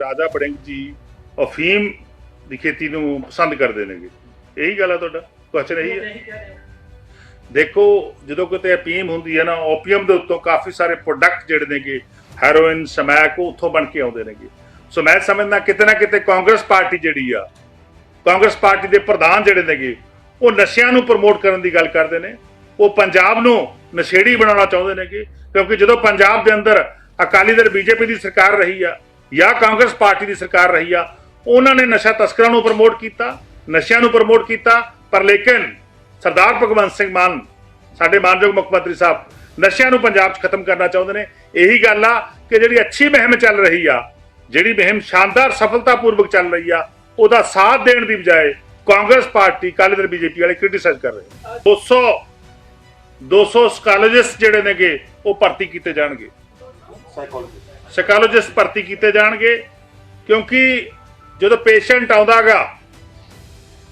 ਰਾਜਾ ਬੜਿੰਗ ਜੀ ਅਫੀਮ ਦੀ ਖੇਤੀ ਨੂੰ ਪਸੰਦ ਕਰਦੇ ਨੇਗੇ। ਇਹੀ ਗੱਲ ਆ ਤੁਹਾਡਾ? ਕੁਐਸਚਨ ਇਹੀ ਹੈ ਦੇਖੋ ਜਦੋਂ ਕਿਤੇ ਅਫੀਮ ਹੁੰਦੀ ਹੈ ਨਾ ਓਪੀਅਮ ਦੇ ਉੱਤੋਂ ਕਾਫੀ ਸਾਰੇ ਪ੍ਰੋਡਕਟ ਜਿਹੜੇ ਨੇਗੇ ਹੈਰੋਇਨ ਸਮੈਕ ਉੱਥੋਂ ਬਣ ਕੇ ਆਉਂਦੇ ਨੇਗੇ। ਸੋ ਮੈਂ ਸਮਝਦਾ ਕਿਤੇ ਨਾ ਕਿਤੇ ਕਾਂਗਰਸ ਪਾਰਟੀ ਜਿਹੜੀ ਆ ਕਾਂਗਰਸ ਪਾਰਟੀ ਦੇ ਪ੍ਰਧਾਨ ਜਿਹੜੇ ਨੇਗੇ ਉਹ ਨਸ਼ਿਆਂ ਨੂੰ ਪ੍ਰਮੋਟ ਕਰਨ ਦੀ ਗੱਲ ਕਰਦੇ ਨੇ। ਉਹ ਪੰਜਾਬ ਨੂੰ ਨਸ਼ੇੜੀ ਬਣਾਉਣਾ ਚਾਹੁੰਦੇ ਨੇਗੇ ਕਿਉਂਕਿ ਜਦੋਂ ਪੰਜਾਬ ਦੇ ਅੰਦਰ ਅਕਾਲੀ ਦਲ ਬੀਜੇਪੀ ਦੀ ਸਰਕਾਰ ਰਹੀ ਆ ਜਾਂ ਕਾਂਗਰਸ ਪਾਰਟੀ ਦੀ ਸਰਕਾਰ ਰਹੀ ਆ, ਉਹਨਾਂ ਨੇ ਨਸ਼ਾ ਤਸਕਰਾਂ ਨੂੰ ਪ੍ਰਮੋਟ ਕੀਤਾ, ਨਸ਼ਿਆਂ ਨੂੰ ਪ੍ਰਮੋਟ ਕੀਤਾ, ਪਰ ਲੇਕਿਨ ਸਰਦਾਰ ਭਗਵੰਤ ਸਿੰਘ ਮਾਨ, ਸਾਡੇ ਮਾਨਯੋਗ ਮੁੱਖ ਮੰਤਰੀ ਸਾਹਿਬ, ਨਸ਼ਿਆਂ ਨੂੰ ਪੰਜਾਬ 'ਚ ਖਤਮ ਕਰਨਾ ਚਾਹੁੰਦੇ ਨੇ। ਇਹੀ ਗੱਲ ਆ ਕਿ ਜਿਹੜੀ ਅੱਛੀ ਮੁਹਿੰਮ ਚੱਲ ਰਹੀ ਆ, ਜਿਹੜੀ ਮੁਹਿੰਮ ਸ਼ਾਨਦਾਰ ਸਫਲਤਾਪੂਰਵਕ ਚੱਲ ਰਹੀ ਆ, ਉਹਦਾ ਸਾਥ ਦੇਣ ਦੀ ਬਜਾਏ ਕਾਂਗਰਸ ਪਾਰਟੀ ਅਕਾਲੀ ਦਲ ਬੀਜੇਪੀ ਵਾਲੇ ਕ੍ਰਿਟਿਸਾਈਜ਼ ਕਰ ਰਹੇ 200 200 ਸਕਾਲੋਜਿਸਟ ਜਿਹੜੇ ਨੇਗੇ, ਉਹ ਭਰਤੀ ਕੀਤੇ ਜਾਣਗੇ। ਸਾਈਕੋਲੋਜਿਸਟ ਭਰਤੀ ਕੀਤੇ ਜਾਣਗੇ, ਕਿਉਂਕਿ ਜਦੋਂ ਪੇਸ਼ੈਂਟ ਆਉਂਦਾਗਾ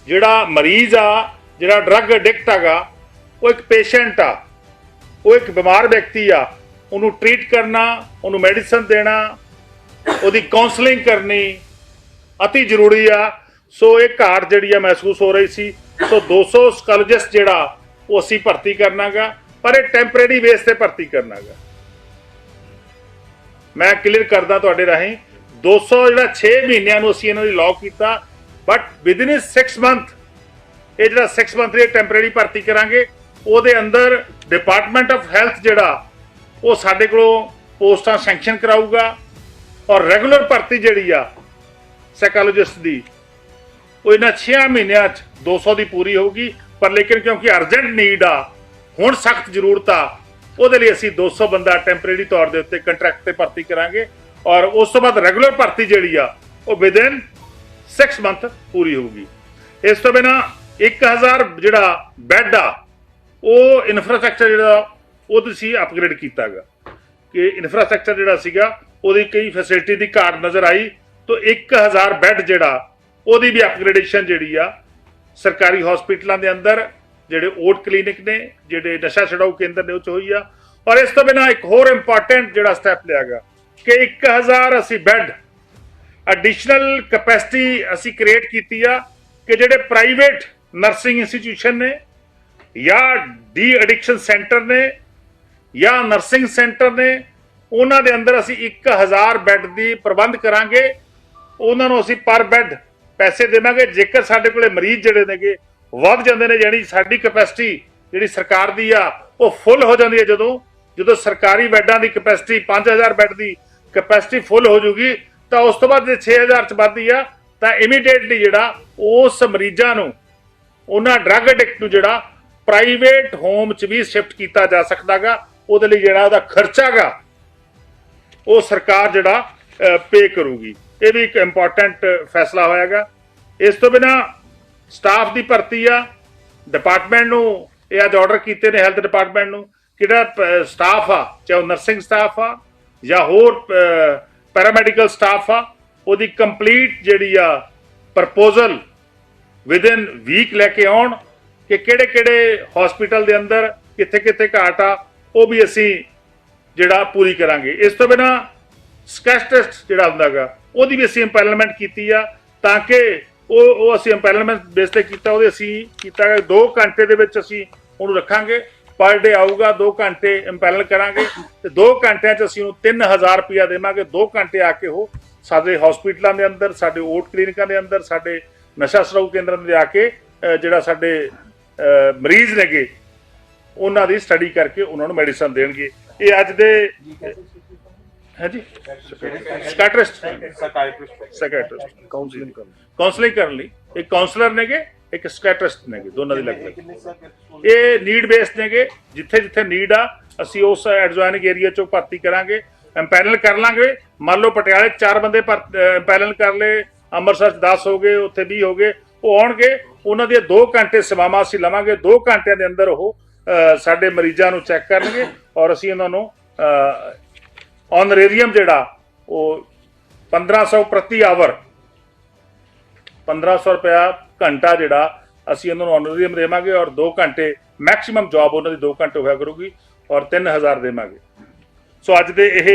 ਜਿਹੜਾ ਮਰੀਜ਼ ਆ, ਜਿਹੜਾ ਡਰੱਗ ਐਡਿਕਟ ਹੈਗਾ, ਉਹ ਇੱਕ ਪੇਸ਼ੈਂਟ ਆ, ਉਹ ਇੱਕ ਬਿਮਾਰ ਵਿਅਕਤੀ ਆ, ਉਹਨੂੰ ਟ੍ਰੀਟ ਕਰਨਾ, ਉਹਨੂੰ ਮੈਡੀਸਨ ਦੇਣਾ, ਉਹਦੀ ਕਾਉਂਸਲਿੰਗ ਕਰਨੀ ਅਤੀ ਜ਼ਰੂਰੀ ਆ। ਸੋ ਇਹ ਘਾਟ ਜਿਹੜੀ ਆ ਮਹਿਸੂਸ ਹੋ ਰਹੀ ਸੀ। ਸੋ 200 ਸਕਾਲੋਜਿਸਟ ਜਿਹੜਾ, ਉਹ ਅਸੀਂ ਭਰਤੀ ਕਰਨਾਗਾ, ਪਰ ਇਹ ਟੈਂਪਰੇਰੀ ਬੇਸ ਤੇ ਭਰਤੀ ਕਰਨਾਗਾ। ਮੈਂ ਕਲੀਅਰ ਕਰਦਾ ਤੁਹਾਡੇ ਰਾਹੀਂ। 200 ਜਿਹੜਾ 6 ਮਹੀਨਿਆਂ ਨੂੰ ਅਸੀਂ ਇਹਨਾਂ ਦੀ ਲਾਕ ਕੀਤਾ ਬਟ ਵਿਦਿਨ 6 ਮੰਥ ਇਹ ਜਿਹੜਾ 6 ਮੰਥ ਦੀ ਟੈਂਪਰੇਰੀ ਭਰਤੀ ਕਰਾਂਗੇ, ਉਹਦੇ ਅੰਦਰ ਡਿਪਾਰਟਮੈਂਟ ਆਫ ਹੈਲਥ ਜਿਹੜਾ, ਉਹ ਸਾਡੇ ਕੋਲੋਂ ਪੋਸਟਾਂ ਸੈਂਕਸ਼ਨ ਕਰਾਊਗਾ ਔਰ ਰੈਗੂਲਰ ਭਰਤੀ ਜਿਹੜੀ ਆ ਸਾਈਕੋਲੋਜਿਸਟ ਦੀ, ਉਹ ਇਹਨਾਂ 6 ਮਹੀਨਿਆਂ 'ਚ 200 ਦੀ ਪੂਰੀ ਹੋਊਗੀ। ਪਰ ਲੇਕਿਨ ਕਿਉਂਕਿ ਅਰਜੈਂਟ ਨੀਡ ਆ, ਹੁਣ ਸਖਤ ਜ਼ਰੂਰਤ ਆ ਉਹਦੇ ਲਈ ਅਸੀਂ 200 ਬੰਦਾ ਟੈਂਪਰੇਰੀ ਤੌਰ ਦੇ ਉੱਤੇ ਕੰਟਰੈਕਟ ਤੇ ਭਰਤੀ ਕਰਾਂਗੇ ਔਰ ਉਸ ਤੋਂ ਬਾਅਦ ਰੈਗੂਲਰ ਭਰਤੀ ਜਿਹੜੀ ਆ, ਉਹ ਵਿਦਿਨ 6 ਮੰਥ ਪੂਰੀ ਹੋਊਗੀ। ਇਸ ਤੋਂ ਬਿਨਾ 1000 ਜਿਹੜਾ ਬੈੱਡ ਆ, ਉਹ ਇਨਫਰਾਸਟ੍ਰਕਚਰ ਜਿਹੜਾ, ਉਹ ਤੁਸੀਂ ਅਪਗ੍ਰੇਡ ਕੀਤਾਗਾ। ਕਿ ਇਨਫਰਾਸਟ੍ਰਕਚਰ ਜਿਹੜਾ ਸੀਗਾ, ਉਹਦੀ ਕਈ ਫੈਸਿਲਿਟੀ ਦੀ ਘਾਟ ਨਜ਼ਰ ਆਈ ਤੋਂ 1000 ਬੈੱਡ ਜਿਹੜਾ, ਉਹਦੀ ਵੀ ਅਪਗ੍ਰੇਡੇਸ਼ਨ ਜਿਹੜੀ ਆ, ਸਰਕਾਰੀ ਹਸਪੀਟਲਾਂ ਦੇ ਅੰਦਰ ਜਿਹੜੇ ਓਟ ਕਲੀਨਿਕ ਨੇ, ਜਿਹੜੇ ਨਸ਼ਾ ਛਡਾਊ ਕੇਂਦਰ ਨੇ, ਉਹ ਚ ਹੋਈ ਆ। ਔਰ ਇਸ ਤੋਂ ਬਿਨਾ ਇੱਕ ਹੋਰ ਇੰਪੋਰਟੈਂਟ ਜਿਹੜਾ ਸਟੈਪ ਲਿਆ ਗਿਆ ਕਿ 1000 ਅਸੀਂ ਬੈੱਡ ਐਡੀਸ਼ਨਲ ਕੈਪੈਸਿਟੀ ਅਸੀਂ ਕ੍ਰੀਏਟ ਕੀਤੀ ਆ ਕਿ ਜਿਹੜੇ ਪ੍ਰਾਈਵੇਟ ਨਰਸਿੰਗ ਇੰਸਟੀਟਿਊਸ਼ਨ ਨੇ ਜਾਂ ਡੀ ਐਡਿਕਸ਼ਨ ਸੈਂਟਰ ਨੇ ਜਾਂ ਨਰਸਿੰਗ ਸੈਂਟਰ ਨੇ, ਉਹਨਾਂ ਦੇ ਅੰਦਰ ਅਸੀਂ 1000 ਬੈੱਡ ਦੀ ਪ੍ਰਬੰਧ ਕਰਾਂਗੇ। ਉਹਨਾਂ ਨੂੰ ਅਸੀਂ ਪਰ ਬੈੱਡ ਪੈਸੇ ਦੇਵਾਂਗੇ। ਜੇਕਰ ਸਾਡੇ ਕੋਲੇ ਮਰੀਜ਼ ਜਿਹੜੇ ਨੇਗੇ ਵੱਧ ਜਾਂਦੇ ਨੇ ਯਾਨੀ ਸਾਡੀ ਕੈਪੈਸਿਟੀ ਜਿਹੜੀ ਸਰਕਾਰ ਦੀ ਆ, ਉਹ ਫੁੱਲ ਹੋ ਜਾਂਦੀ ਹੈ ਜਦੋਂ ਜਦੋਂ ਸਰਕਾਰੀ ਬੈੱਡਾਂ ਦੀ ਕੈਪੈਸਿਟੀ 5000 ਬੈੱਡ ਦੀ ਕੈਪੈਸਿਟੀ ਫੁੱਲ ਹੋ ਜੂਗੀ, ਤਾਂ ਉਸ ਤੋਂ ਬਾਅਦ ਜੇ 6000 ਚ ਵੱਧਦੀ ਆ, ਤਾਂ ਇਮੀਡੀਏਟਲੀ ਜਿਹੜਾ ਉਸ ਮਰੀਜ਼ਾਂ ਨੂੰ, ਉਹਨਾਂ ਡਰੱਗ ਐਡਿਕਟ ਨੂੰ ਜਿਹੜਾ ਪ੍ਰਾਈਵੇਟ ਹੋਮ ਚ ਵੀ ਸ਼ਿਫਟ ਕੀਤਾ ਜਾ ਸਕਦਾਗਾ, ਉਹਦੇ ਲਈ ਜਿਹੜਾ ਉਹਦਾ ਖਰਚਾਗਾ, ਉਹ ਸਰਕਾਰ ਜਿਹੜਾ ਪੇ ਕਰੂਗੀ। ਇਹ ਵੀ ਇੱਕ ਇੰਪੋਰਟੈਂਟ ਫੈਸਲਾ ਹੋਇਆਗਾ। ਇਸ ਤੋਂ ਬਿਨਾ ਸਟਾਫ ਦੀ ਭਰਤੀ ਆ ਡਿਪਾਰਟਮੈਂਟ ਨੂੰ ਇਹ ਅੱਜ ਆਰਡਰ ਕੀਤੇ ਨੇ ਹੈਲਥ ਡਿਪਾਰਟਮੈਂਟ ਨੂੰ, ਕਿਹੜਾ ਸਟਾਫ ਆ, ਚਾਹੇ ਨਰਸਿੰਗ ਸਟਾਫ ਆ, ਜਾਂ ਹੋਰ ਪੈਰਾਮੈਡੀਕਲ ਸਟਾਫ ਆ, ਉਹਦੀ ਕੰਪਲੀਟ ਜਿਹੜੀ ਆ ਪ੍ਰਪੋਜ਼ਲ ਵਿਦਿਨ ਵੀਕ ਲੈ ਕੇ ਆਉਣ ਕਿ ਕਿਹੜੇ ਕਿਹੜੇ ਹਸਪੀਟਲ ਦੇ ਅੰਦਰ ਕਿੱਥੇ ਕਿੱਥੇ ਘਾਟ ਆ, ਉਹ ਵੀ ਅਸੀਂ ਜਿਹੜਾ ਪੂਰੀ ਕਰਾਂਗੇ। ਇਸ ਤੋਂ ਬਿਨਾ ਸਕੈਚ ਟੈਸਟ ਜਿਹੜਾ ਹੁੰਦਾਗਾ ਉਹਦੀ ਵੀ ਅਸੀਂ ਇੰਪੈਲਮੈਂਟ ਕੀਤੀ ਆ ਤਾਂ ਕਿ ਉਹ ਉਹ ਅਸੀਂ ਇੰਪੈਲਮੈਂਟ ਬੇਸ ਤੇ ਕੀਤਾ, ਉਹਦੇ ਅਸੀਂ ਕੀਤਾ 2 ਘੰਟੇ ਦੇ ਵਿੱਚ ਅਸੀਂ ਉਹਨੂੰ ਰੱਖਾਂਗੇ ਪਰ ਡੇ ਆਊਗਾ 2 ਘੰਟੇ ਇੰਪੈਨਲ ਕਰਾਂਗੇ, ਤੇ 2 ਘੰਟਿਆਂ 'ਚ ਅਸੀਂ ਉਹਨੂੰ 3000 ਰੁਪਇਆ ਦੇਵਾਂਗੇ 2 ਘੰਟੇ ਆ ਕੇ ਉਹ ਸਾਡੇ ਹਸਪੀਟਲਾਂ ਦੇ ਅੰਦਰ, ਸਾਡੇ ਓਟ ਕਲੀਨਿਕਾਂ ਦੇ ਅੰਦਰ, ਸਾਡੇ ਨਸ਼ਾ ਛਡਾਊ ਕੇਂਦਰਾਂ ਦੇ ਆ ਕੇ ਜਿਹੜਾ ਸਾਡੇ ਮਰੀਜ਼ ਨੇਗੇ, ਉਹਨਾਂ ਦੀ ਸਟੱਡੀ ਕਰਕੇ ਉਹਨਾਂ ਨੂੰ ਮੈਡੀਸਨ ਦੇਣਗੇ। ਇਹ ਅੱਜ ਦੇ ਹਾਂਜੀ? ਸਕਾਟਰਿਸਟ ਸਕਾਟਰਿਸਟ ਕਾਉਂਸਲਿੰਗ ਕਰਨ। ਕਾਉਂਸਲਿੰਗ ਕਰਨ ਲਈ। ਇੱਕ ਕਾਉਂਸਲਰ ਨੇਗੇ ਇੱਕ ਸਕਾਟਰਿਸਟ ਨੇਗੇ ਦੋਨਾਂ ਦੀ ਲੱਗ ਇਹ ਨੀਡ ਬੇਸਡ ਨੇਗੇ। ਜਿੱਥੇ ਜਿੱਥੇ ਨੀਡ ਆ ਅਸੀਂ ਉਸ ਐਡਜੋਇਨਿੰਗ ਏਰੀਆ ਚੋਂ ਭਰਤੀ ਕਰਾਂਗੇ। ਐਮਪੈਨਲ ਕਰ ਲਾਂਗੇ। ਮੰਨ ਲਓ ਪਟਿਆਲੇ ਚਾਰ ਬੰਦੇ ਐਮਪੈਨਲ ਕਰ ਲਏ। ਅੰਮ੍ਰਿਤਸਰ 'ਚ 10 ਹੋ ਗਏ ਉੱਥੇ 20 ਹੋ ਗਏ। ਉਹ ਆਉਣਗੇ। ਉਹਨਾਂ ਦੀਆਂ 2 ਘੰਟੇ ਸੇਵਾਵਾਂ ਅਸੀਂ ਲਵਾਂਗੇ। 2 ਘੰਟਿਆਂ ਦੇ ਅੰਦਰ ਉਹ ਸਾਡੇ ਮਰੀਜ਼ਾਂ ਨੂੰ ਚੈੱਕ ਕਰਨਗੇ ਔਰ ਅਸੀਂ ਉਹਨਾਂ ਨੂੰ ਆਨਰੇਰੀਅਮ ਜਿਹੜਾ, ਉਹ 1500 ਪ੍ਰਤੀ ਆਵਰ 1500 ਰੁਪਇਆ ਘੰਟਾ ਜਿਹੜਾ ਅਸੀਂ ਉਹਨਾਂ ਨੂੰ ਆਨਰੇਰੀਅਮ ਦੇਵਾਂਗੇ ਔਰ 2 ਘੰਟੇ ਮੈਕਸਿਮਮ ਜੌਬ ਉਹਨਾਂ ਦੀ 2 ਘੰਟੇ ਹੋਇਆ ਕਰੂਗੀ ਔਰ 3000 ਦੇਵਾਂਗੇ। ਸੋ ਅੱਜ ਦੇ ਇਹ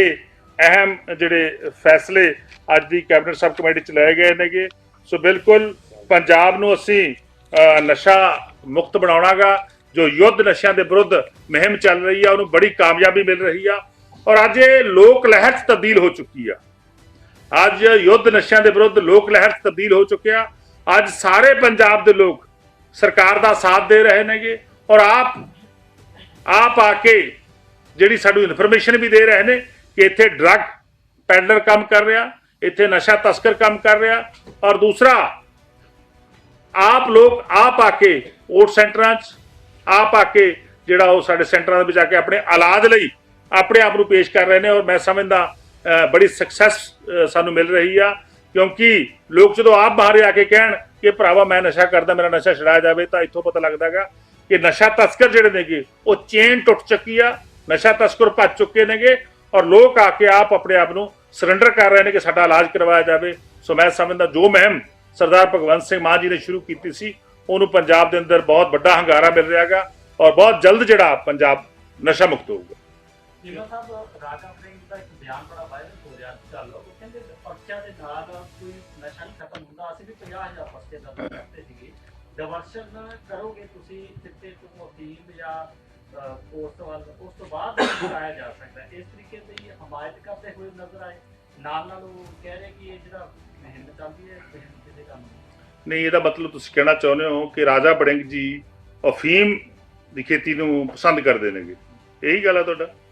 ਅਹਿਮ ਜਿਹੜੇ ਫੈਸਲੇ ਅੱਜ ਦੀ ਕੈਬਨਿਟ ਸਬ ਕਮੇਟੀ ਚ ਲਏ ਗਏ ਨੇਗੇ। ਸੋ ਬਿਲਕੁਲ ਪੰਜਾਬ ਨੂੰ ਅਸੀਂ ਨਸ਼ਾ ਮੁਕਤ ਬਣਾਉਣਾਗਾ, ਜੋ ਯੁੱਧ ਨਸ਼ਿਆਂ ਦੇ ਵਿਰੁੱਧ ਮੁਹਿੰਮ ਚੱਲ ਰਹੀ ਆ, ਉਹਨੂੰ ਬੜੀ ਕਾਮਯਾਬੀ ਮਿਲ ਰਹੀ ਆ। ਔਰ ਅੱਜ ਇਹ ਲੋਕ ਲਹਿਰ ਚ ਤਬਦੀਲ ਹੋ ਚੁੱਕੀ ਆ। ਅੱਜ ਯੁੱਧ ਨਸ਼ਿਆਂ ਦੇ ਵਿਰੁੱਧ ਲੋਕ ਲਹਿਰ 'ਚ ਤਬਦੀਲ ਹੋ ਚੁੱਕਿਆ ਅੱਜ ਸਾਰੇ ਪੰਜਾਬ ਦੇ ਲੋਕ ਸਰਕਾਰ ਦਾ ਸਾਥ ਦੇ ਰਹੇ ਨੇਗੇ ਔਰ ਆਪ ਆਪ ਆ ਕੇ ਜਿਹੜੀ ਸਾਨੂੰ ਇਨਫੋਰਮੇਸ਼ਨ ਵੀ ਦੇ ਰਹੇ ਨੇ ਕਿ ਇੱਥੇ ਡਰੱਗ ਪੈਡਲਰ ਕੰਮ ਕਰ ਰਿਹਾ, ਇੱਥੇ ਨਸ਼ਾ ਤਸਕਰ ਕੰਮ ਕਰ ਰਿਹਾ ਔਰ ਦੂਸਰਾ, ਆਪ ਲੋਕ ਆਪ ਆ ਕੇ ਓਟ ਸੈਂਟਰਾਂ 'ਚ, ਆਪ ਆ ਕੇ ਜਿਹੜਾ ਉਹ ਸਾਡੇ ਸੈਂਟਰਾਂ ਦੇ ਵਿੱਚ ਆ ਕੇ ਆਪਣੇ ਇਲਾਜ ਲਈ ਆਪਣੇ ਆਪ ਨੂੰ ਪੇਸ਼ ਕਰ ਰਹੇ ਨੇ ਔਰ ਮੈਂ ਸਮਝਦਾ ਬੜੀ ਸਕਸੈਸ ਸਾਨੂੰ ਮਿਲ ਰਹੀ ਆ। ਕਿਉਂਕਿ ਲੋਕ ਜਦੋਂ ਆਪ ਬਾਹਰ ਆ ਕੇ ਕਹਿਣ ਕਿ ਭਰਾਵਾ ਮੈਂ ਨਸ਼ਾ ਕਰਦਾ, ਮੇਰਾ ਨਸ਼ਾ ਛੁਡਾਇਆ ਜਾਵੇ, ਤਾਂ ਇੱਥੋਂ ਪਤਾ ਲੱਗਦਾਗਾ ਕਿ ਨਸ਼ਾ ਤਸਕਰ ਜਿਹੜੇ ਨੇਗੇ, ਉਹ ਚੇਨ ਟੁੱਟ ਚੁੱਕੀ ਆ, ਨਸ਼ਾ ਤਸਕਰ ਭੱਜ ਚੁੱਕੇ ਨੇਗੇ ਔਰ ਲੋਕ ਆ ਕੇ ਆਪ ਆਪਣੇ ਆਪ ਨੂੰ ਸਰੈਂਡਰ ਕਰ ਰਹੇ ਨੇ ਕਿ ਸਾਡਾ ਇਲਾਜ ਕਰਵਾਇਆ ਜਾਵੇ। ਸੋ ਮੈਂ ਸਮਝਦਾ, ਜੋ ਮਹਿਮ ਸਰਦਾਰ ਭਗਵੰਤ ਸਿੰਘ ਮਾਨ ਜੀ ਨੇ ਸ਼ੁਰੂ ਕੀਤੀ ਸੀ, ਉਹਨੂੰ ਪੰਜਾਬ ਦੇ ਅੰਦਰ ਬਹੁਤ ਵੱਡਾ ਹੰਗਾਰਾ ਮਿਲ ਰਿਹਾਗਾ ਔਰ ਬਹੁਤ ਜਲਦ ਜਿਹੜਾ ਪੰਜਾਬ ਨਸ਼ਾ ਮੁਕਤ ਹੋਊਗਾ। ਜਿਵੇਂ ਸਾਹਿਬ ਰਾਜਾ ਸਿੰਘ ਦਾ ਇੱਕ ਬਿਆਨ ਬੜਾ ਵਾਇਰਲ ਹੋ ਰਿਹਾ ਚੱਲ ਉਹ ਕਹਿੰਦੇ ਪਰਚਾ ਦੇ ਨਾਲ ਕੋਈ ਨਸ਼ਾ ਨਹੀਂ ਖਤਮ ਹੁੰਦਾ, ਅਸੀਂ ਵੀ 50000 ਪਰਚੇ ਦਾ ਕਰਦੇ ਸੀਗੇ। ਡਿਵਰਸ਼ਨ ਕਰੋਗੇ ਤੁਸੀਂ ਚਿੱਟੇ ਤੋਂ ਅਫੀਮ ਜਾਂ ਪੋਸਟ ਵੱਲ, ਉਸ ਤੋਂ ਬਾਅਦ ਲਾਇਆ ਜਾ ਸਕਦਾ ਇਸ ਤਰੀਕੇ ਦੀ ਹਮਾਇਤ ਕਰਦੇ ਹੋਏ ਨਜ਼ਰ ਆਏ। ਨਾਲ ਨਾਲ ਉਹ ਕਹਿ ਰਹੇ ਕਿ ਇਹ ਜਿਹੜਾ ਮਹਿੰਮ ਚੱਲਦੀ ਹੈ ਇਹ ਮਹਿੰਮ ਕੰਮ ਨਹੀਂ, ਇਹਦਾ ਮਤਲਬ ਤੁਸੀਂ ਕਹਿਣਾ ਚਾਹੁੰਦੇ ਹੋ ਕਿ ਰਾਜਾ ਬੜਿੰਗ ਜੀ ਅਫੀਮ ਦੀ ਖੇਤੀ ਨੂੰ ਪਸੰਦ ਕਰਦੇ ਨੇਗੇ। ਇਹੀ ਗੱਲ ਆ ਤੁਹਾਡਾ?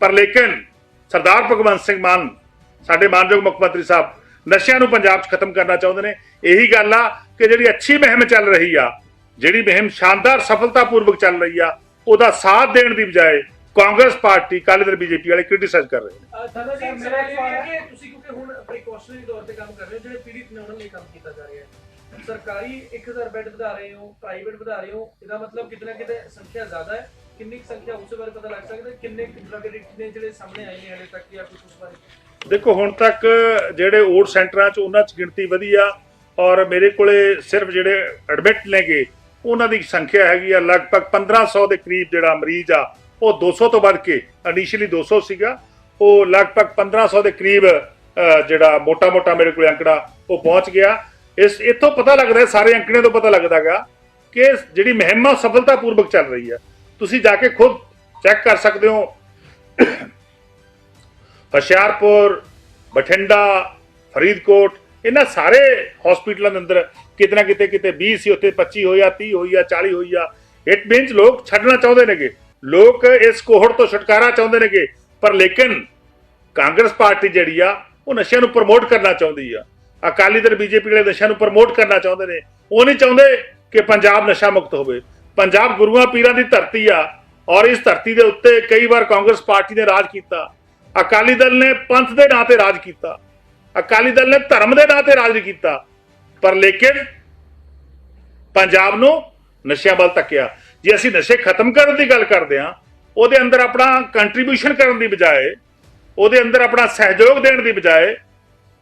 ਪਰ ਲੇਕਿਨ ਸਰਦਾਰ ਭਗਵੰਤ ਸਿੰਘ ਮਾਨ, ਸਾਡੇ ਮਾਨਯੋਗ ਮੁੱਖ ਮੰਤਰੀ ਸਾਹਿਬ, ਨਸ਼ਿਆਂ ਨੂੰ ਪੰਜਾਬ 'ਚ ਖਤਮ ਕਰਨਾ ਚਾਹੁੰਦੇ ਨੇ। ਇਹੀ ਗੱਲ ਆ ਕਿ ਜਿਹੜੀ ਅੱਛੀ ਮੁਹਿੰਮ ਚੱਲ ਰਹੀ ਆ, ਜਿਹੜੀ ਮੁਹਿੰਮ ਸ਼ਾਨਦਾਰ ਸਫਲਤਾਪੂਰਵਕ ਚੱਲ ਰਹੀ ਆ, ਉਹਦਾ ਸਾਥ ਦੇਣ ਦੀ ਬਜਾਏ ਕਾਂਗਰਸ ਪਾਰਟੀ ਕਾਲੀ ਦਲ ਬੀਜੇਪੀ ਵਾਲੇ ਕ੍ਰਿਟਿਸਾਈਜ਼ ਕਰ ਰਹੇ ਨੇ। ਸਾਡਾ ਸਰ ਮੇਰਾ ਇਹ ਹੈ ਕਿ ਤੁਸੀਂ ਕਿਉਂਕਿ ਹੁਣ ਪ੍ਰੀਕਾਸ਼ਨਰੀ ਤੌਰ ਤੇ ਕੰਮ ਕਰ ਰਹੇ ਹੋ, ਜਿਹੜੇ ਪੀੜਿਤ ਨੇ, ਉਹਨਾਂ ਲਈ ਕੰਮ ਕੀਤਾ ਜਾ ਰਿਹਾ ਹੈ। ਸਰਕਾਰੀ 1000 ਬੈੱਡ ਵਧਾ ਰਹੇ ਹੋ ਪ੍ਰਾਈਵੇਟ ਵਧਾ ਰਹੇ ਹੋ, ਇਹਦਾ ਮਤਲਬ ਕਿਤਨਾ ਕਿਤੇ ਸੰਖਿਆ ਜ਼ਿਆਦਾ ਹੈ। ਕਿੰਨੀ ਸੰਖਿਆ ਉਸ ਬਾਰੇ ਪਤਾ ਲੱਗ ਸਕਦਾ ਕਿੰਨੇ ਡਰਗ ਐਡਿਕਟ ਨੇ ਜਿਹੜੇ ਸਾਹਮਣੇ ਆਏ ਨੇ ਹਲੇ ਤੱਕ ਜਾਂ ਕੁਝ ਉਸ ਬਾਰੇ? ਦੇਖੋ, ਹੁਣ ਤੱਕ ਜਿਹੜੇ ਓਟ ਸੈਂਟਰਾਂ 'ਚ ਉਹਨਾਂ 'ਚ ਗਿਣਤੀ ਵਧੀ ਔਰ ਮੇਰੇ ਕੋਲੇ ਸਿਰਫ ਜਿਹੜੇ ਐਡਮਿਟ ਨੇਗੇ, ਉਹਨਾਂ ਦੀ ਸੰਖਿਆ ਹੈਗੀ ਆ ਲਗਭਗ 1500 ਦੇ ਕਰੀਬ ਜਿਹੜਾ ਮਰੀਜ਼ ਆ, ਉਹ 200 ਤੋਂ ਵੱਧ ਕੇ ਇਨੀਸ਼ੀਅਲੀ 200 ਸੀਗਾ। ਉਹ ਲਗਭਗ 1500 ਦੇ ਕਰੀਬ ਜਿਹੜਾ ਮੋਟਾ-ਮੋਟਾ ਮੇਰੇ ਕੋਲ ਅੰਕੜਾ, ਉਹ ਪਹੁੰਚ ਗਿਆ। ਇਸ ਇੱਥੋਂ ਪਤਾ ਲੱਗਦਾ ਹੈ, ਸਾਰੇ ਅੰਕੜਿਆਂ ਤੋਂ ਪਤਾ ਲੱਗਦਾਗਾ ਕਿ ਜਿਹੜੀ ਮੁਹਿੰਮ ਆ ਉਹ ਸਫਲਤਾਪੂਰਵਕ ਚੱਲ ਰਹੀ ਆ ਤੁਸੀਂ ਜਾ ਕੇ ਖੁਦ ਚੈੱਕ ਕਰ ਸਕਦੇ ਹੋ। ਹੁਸ਼ਿਆਰਪੁਰ ਬਠਿੰਡਾ ਫਰੀਦਕੋਟ ਇਹਨਾਂ ਸਾਰੇ ਹਸਪੀਟਲਾਂ ਦੇ ਅੰਦਰ ਕਿਤੇ ਨਾ ਕਿਤੇ ਕਿਤੇ 20 ਸੀ ਉੱਥੇ 25 ਹੋਈ ਆ 30 ਹੋਈ ਆ 40 ਹੋਈ ਆ। ਇਟ ਮੀਨਸ ਲੋਕ ਛੱਡਣਾ ਚਾਹੁੰਦੇ ਨੇਗੇ। ਲੋਕ ਇਸ ਕੋਹੜ ਤੋਂ ਛੁਟਕਾਰਾ ਚਾਹੁੰਦੇ ਨੇਗੇ। ਪਰ ਲੇਕਿਨ ਕਾਂਗਰਸ ਪਾਰਟੀ ਜਿਹੜੀ ਆ ਉਹ ਨਸ਼ਿਆਂ ਨੂੰ ਪ੍ਰਮੋਟ ਕਰਨਾ ਚਾਹੁੰਦੀ ਆ। ਅਕਾਲੀ ਦਲ ਬੀਜੇਪੀ ਵਾਲੇ ਨਸ਼ਿਆਂ ਨੂੰ ਪ੍ਰਮੋਟ ਕਰਨਾ ਚਾਹੁੰਦੇ ਨੇ। ਉਹ ਨਹੀਂ ਚਾਹੁੰਦੇ ਕਿ ਪੰਜਾਬ ਨਸ਼ਾ ਮੁਕਤ ਹੋਵੇ। ਪੰਜਾਬ ਗੁਰੂਆਂ ਪੀਰਾਂ ਦੀ ਧਰਤੀ ਆ ਔਰ ਇਸ ਧਰਤੀ ਦੇ ਉੱਤੇ ਕਈ ਵਾਰ ਕਾਂਗਰਸ ਪਾਰਟੀ ਨੇ ਰਾਜ ਕੀਤਾ। ਅਕਾਲੀ ਦਲ ਨੇ ਪੰਥ ਦੇ ਨਾਂ ਤੇ ਰਾਜ ਕੀਤਾ। ਅਕਾਲੀ ਦਲ ਨੇ ਧਰਮ ਦੇ ਨਾਂ ਤੇ ਰਾਜ ਨਹੀਂ ਕੀਤਾ। ਪਰ ਲੇਕਿਨ ਪੰਜਾਬ ਨੂੰ ਨਸ਼ਿਆਂ ਵੱਲ ਤੱਕਿਆ ਜੇ ਅਸੀਂ ਨਸ਼ੇ ਖਤਮ ਕਰਨ ਦੀ ਗੱਲ ਕਰਦੇ ਹਾਂ, ਉਹਦੇ ਅੰਦਰ ਆਪਣਾ ਕੰਟਰੀਬਿਊਸ਼ਨ ਕਰਨ ਦੀ ਬਜਾਏ, ਉਹਦੇ ਅੰਦਰ ਆਪਣਾ ਸਹਿਯੋਗ ਦੇਣ ਦੀ ਬਜਾਏ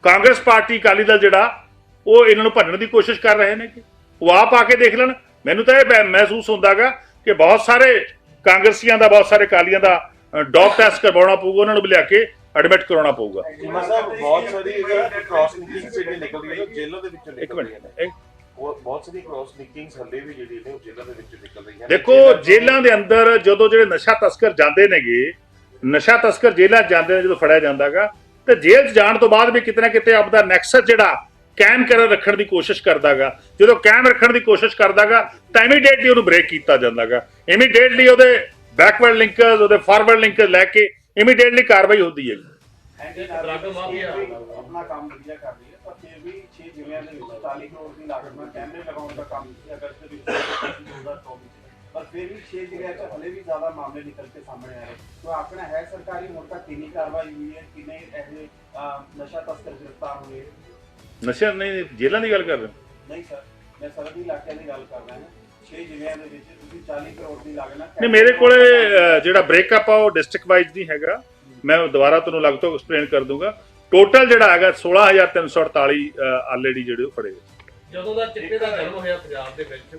ਕਾਂਗਰਸ ਪਾਰਟੀ ਅਕਾਲੀ ਦਲ ਜਿਹੜਾ ਉਹ ਇਹਨਾਂ ਨੂੰ ਭੰਨਣ ਦੀ ਕੋਸ਼ਿਸ਼ ਕਰ ਰਹੇ ਨੇ ਕਿ ਉਹ ਆਪ ਆ ਕੇ ਦੇਖ ਲੈਣ। ਮੈਨੂੰ ਤਾਂ ਇਹ ਮਹਿ- ਮਹਿਸੂਸ ਹੁੰਦਾਗਾ ਕਿ ਬਹੁਤ ਸਾਰੇ ਕਾਂਗਰਸੀਆਂ ਦਾ ਬਹੁਤ ਸਾਰੇ ਅਕਾਲੀਆਂ ਦਾ ਡੌਪ ਟੈਸਟ ਕਰਵਾਉਣਾ ਪਊਗਾ ਉਹਨਾਂ ਨੂੰ ਲਿਆ ਕੇ ਐਡਮਿਟ ਕਰਾਉਣਾ ਪਊਗਾ। ਚੀਮਾ ਸਾਹਿਬ ਬਹੁਤ ਸਾਰੀ ਕ੍ਰਾਸ ਨਿਕਿੰਗ ਜਿਹੜੀ ਨਿਕਲ ਰਹੀ ਹੈ ਜੇਲ੍ਹਾਂ ਦੇ ਵਿੱਚੋਂ ਇੱਕ ਨਿਕਲ ਮਿੰਟ ਰਹੀਆਂ ਨੇ। ਇੱਕ- ਉਹ ਬਹੁਤ ਸਾਰੀ ਕ੍ਰਾਸ ਨਿਕਿੰਗਸ ਹੱਲੇ ਵੀ ਜਿਹੜੀ ਨੇ ਉਹ ਜੇਲ੍ਹਾਂ ਦੇ ਵਿੱਚੋਂ ਨਿਕਲ ਰਹੀਆਂ ਨੇ। ਦੇਖੋ ਜੇਲ੍ਹਾਂ ਦੇ ਅੰਦਰ ਜਦੋਂ ਜਿਹੜੇ ਨਸ਼ਾ ਤਸਕਰ ਜਾਂਦੇ ਨੇਗੇ ਨਸ਼ਾ ਤਸਕਰ ਜੇਲ੍ਹਾਂ ਜਾਂਦੇ ਨੇ ਜਦੋਂ ਫੜਿਆ ਜਾਂਦਾਗਾ ਤੇ ਜੇਲ੍ਹ 'ਚ ਜਾਣ ਤੋਂ ਬਾਅਦ ਵੀ ਕਿਤੇ ਕਿਤੇ ਆਪਦਾ ਨੈਕਸਸ ਜਿਹੜਾ ਕਾਇਮ ਕਰ ਰੱਖਣ ਦੀ ਕੋਸ਼ਿਸ਼ ਕਰਦਾਗਾ। ਜਦੋਂ ਕਾਇਮ ਰੱਖਣ ਦੀ ਕੋਸ਼ਿਸ਼ ਕਰਦਾਗਾ, ਤਾਂ ਇਮੀਡੀਏਟਲੀ ਉਹਨੂੰ ਬ੍ਰੇਕ ਕੀਤਾ ਜਾਂਦਾਗਾ। ਇਮੀਡੀਏਟਲੀ ਉਹਦੇ ਬੈਕਵਰਡ ਲਿੰਕਰਸ ਉਹਦੇ ਫਾਰਵਰਡ ਲਿੰਕਰਸ ਲੈ ਕੇ ਇਮੀਡੀਏਟਲੀ ਕਾਰਵਾਈ ਹੁੰਦੀ ਹੈ ਆਪਣਾ ਕੰਮ ਵਧੀਆ ਕਰ ਰਹੀ ਹੈ ਪਰ ਫਿਰ ਵੀ 6 ਜ਼ਿਲ੍ਹਿਆਂ ਦੇ ਵਿੱਚ 40 ਕਰੋੜ ਦੀ ਲਾਗਤ ਨਾਲ ਕੈਮਰੇ ਲਗਾਉਣ ਦਾ ਕੰਮ ਅਗਸਤ ਦੇ ਵਿੱਚ 2024 ਪਰ ਫਿਰ ਵੀ 6 ਜਗ੍ਹਾ 'ਚ ਹਲੇ ਵੀ ਜ਼ਿਆਦਾ ਮਾਮਲੇ ਨਿਕਲ ਕੇ ਸਾਹਮਣੇ ਆ ਰਹੇ ਤੋ ਆਖਣਾ ਹੈ ਸਰਕਾਰੀ ਹੁਣ ਤੱਕ ਕਿੰਨੀ ਕਾਰਵਾਈ ਹੋਈ ਹੈ ਕਿੰਨੇ ਇਹਦੇ ਅਹ, ਨਸ਼ਾ ਤਸਕਰ ਗ੍ਰਿਫਤਾਰ ਹੋਏ ਨਸ਼ਾ ਨਹੀਂ ਜੇਲ੍ਹਾਂ ਦੀ ਗੱਲ ਕਰ ਰਹੇ ਹੋ? ਨਹੀਂ ਸਰ ਮੈਂ ਸਰਹੱਦੀ ਇਲਾਕਿਆਂ ਦੀ ਗੱਲ ਕਰ ਰਿਹਾ ਹਾਂ। 6 ਜ਼ਿਲ੍ਹਿਆਂ ਦੇ ਵਿੱਚ ਤੁਸੀਂ 40 ਕਰੋੜ ਦੀ ਲਾਗਤ ਨਹੀਂ ਮੇਰੇ ਕੋਲੇ ਅਹ, ਜਿਹੜਾ ਬ੍ਰੇਕਅਪ ਆ ਉਹ ਡਿਸਟ੍ਰਿਕਟ ਵਾਈਜ਼ ਨਹੀਂ ਹੈਗਾ। ਮੈਂ ਦੁਬਾਰਾ ਤੁਹਾਨੂੰ ਲੱਗ ਤੋਂ ਐਕਸਪਲੇਨ ਕਰ ਦੂੰਗਾ। ਟੋਟਲ ਜਿਹੜਾ ਹੈਗਾ 16348 ਆਲਰੇਡੀ ਜਿਹੜੇ ਉਹ ਫੜੇ ਗਏ। ਜਦੋਂ ਦਾ ਚਿੱਟੇ ਦਾ ਜਨਮ ਹੋਇਆ ਪੰਜਾਬ ਦੇ ਵਿੱਚ